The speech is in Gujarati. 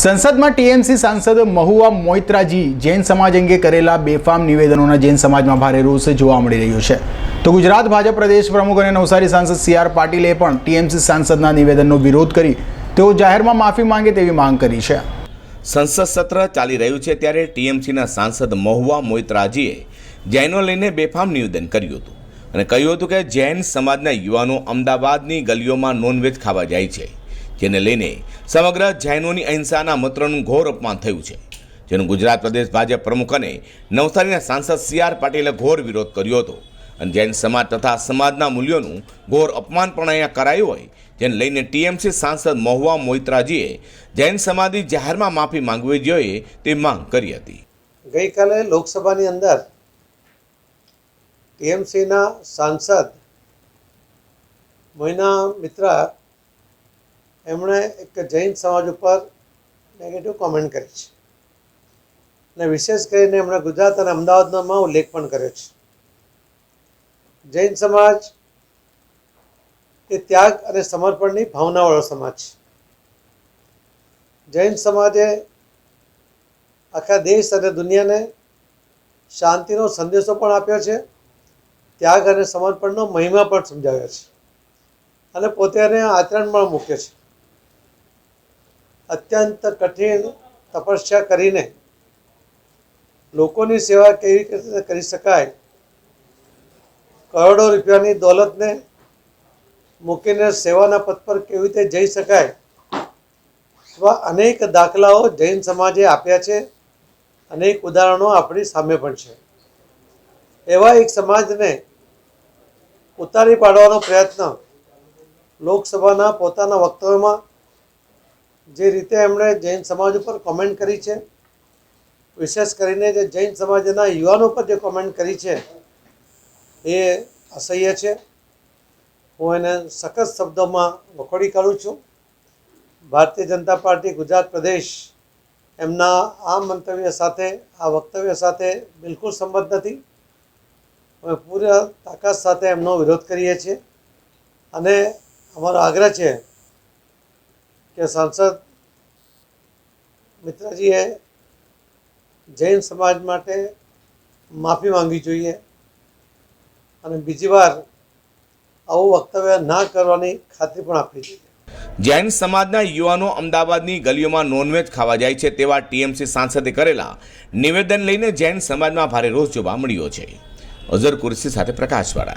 સંસદમાં ટીએમસી સાંસદ મહુવા મોઇત્રાજી જૈન સમાજ અંગે કરેલા બેફામ નિવેદનોના જૈન સમાજમાં ભારે રોષ જોવા મળી રહ્યો છે. તો ગુજરાત ભાજપ પ્રદેશ પ્રમુખ અને નવસારી સાંસદ સી આર પાટીલે પણ ટીએમસી સાંસદના નિવેદનનો વિરોધ કરી તેઓ જાહેરમાં માફી માંગે તેવી માંગ કરી છે. સંસદ સત્ર ચાલી રહ્યું છે ત્યારે ટીએમસીના સાંસદ મહુવા મોઇત્રાજીએ જૈનો લઈને બેફામ નિવેદન કર્યું હતું અને કહ્યું હતું કે જૈન સમાજના યુવાનો અમદાવાદની ગલીઓમાં નોનવેજ ખાવા જાય છે. જેને લઈને સમગ્ર જૈનોની અહિંસાના મંત્રનું ઘોર અપમાન થયું છે. જેનો ગુજરાત પ્રદેશ ભાજપ પ્રમુખ અને નવસારીના સાંસદ સી આર પાટીલે ઘોર વિરોધ કર્યો હતો. અને જૈન સમાજ તથા સમાજના મૂલ્યોનું ઘોર અપમાન પણ અહીંયા કરાયું હોય, જેને લઈને ટીએમસી સાંસદ મહુવા મોઇત્રાજીએ જૈન સમાજની જાહેરમાં માફી માંગવી જોઈએ તે માંગ કરી હતી. ગઈકાલે લોકસભાની અંદર ટીએમસીના સાંસદ મોઇના મિત્રા એમણે એક જૈન સમાજ ઉપર નેગેટિવ કોમેન્ટ કરી છે. અને વિશેષ કરીને એમણે ગુજરાત અને અમદાવાદમાં ઉલ્લેખ પણ કર્યો છે. જૈન સમાજ એ ત્યાગ અને સમર્પણની ભાવનાવાળો સમાજ છે. જૈન સમાજે આખા દેશ અને દુનિયાને શાંતિનો સંદેશો પણ આપ્યો છે, ત્યાગ અને સમર્પણનો મહિમા પણ સમજાવ્યો છે. અને પોતે આચરણ પણ મૂક્યો છે. અત્યંત કઠિન તપસ્યા કરીને લોકોની સેવા કેવી રીતે કરી શકાય? કરોડો રૂપિયાની દોલતને મૂકીને સેવાના પથ પર કેવી રીતે જઈ શકાય? એવા અનેક દાખલાઓ જૈન સમાજે આપ્યા છે. અનેક ઉદાહરણો આપણી સામે પણ છે. એવા એક સમાજને ઉતારી પાડવાનો પ્રયત્ન લોકસભાના પોતાના વક્તવ્યમાં જે રીતે એમણે જૈન સમાજ ઉપર કોમેન્ટ કરી છે, વિશેષ કરીને જે જૈન સમાજના યુવાનો પર જે કોમેન્ટ કરી છે, એ અસહ્ય છે. હું એને સખત શબ્દોમાં વખોડી કાઢું છું. ભારતીય જનતા પાર્ટી ગુજરાત પ્રદેશ એમના આ મંતવ્ય સાથે, આ વક્તવ્ય સાથે બિલકુલ સંબંધ નથી. અમે પૂરા તાકાત સાથે એમનો વિરોધ કરીએ છીએ. અને અમારો આગ્રહ છે કે સાંસદ મિત્રજીએ જૈન સમાજ માટે માફી માંગવી જોઈએ અને બીજી વાર આવું વક્તવ્ય ના કરવાની ખાતરી પણ આપવી જોઈએ. જૈન સમાજના યુવાનો અમદાવાદની ગલીઓમાં નોનવેજ ખાવા જાય છે તેવા ટીએમસી સાંસદે કરેલા નિવેદન લઈને જૈન સમાજમાં ભારે રોષ જોવા મળ્યો છે. અઝર કુરશી સાથે પ્રકાશવાળા.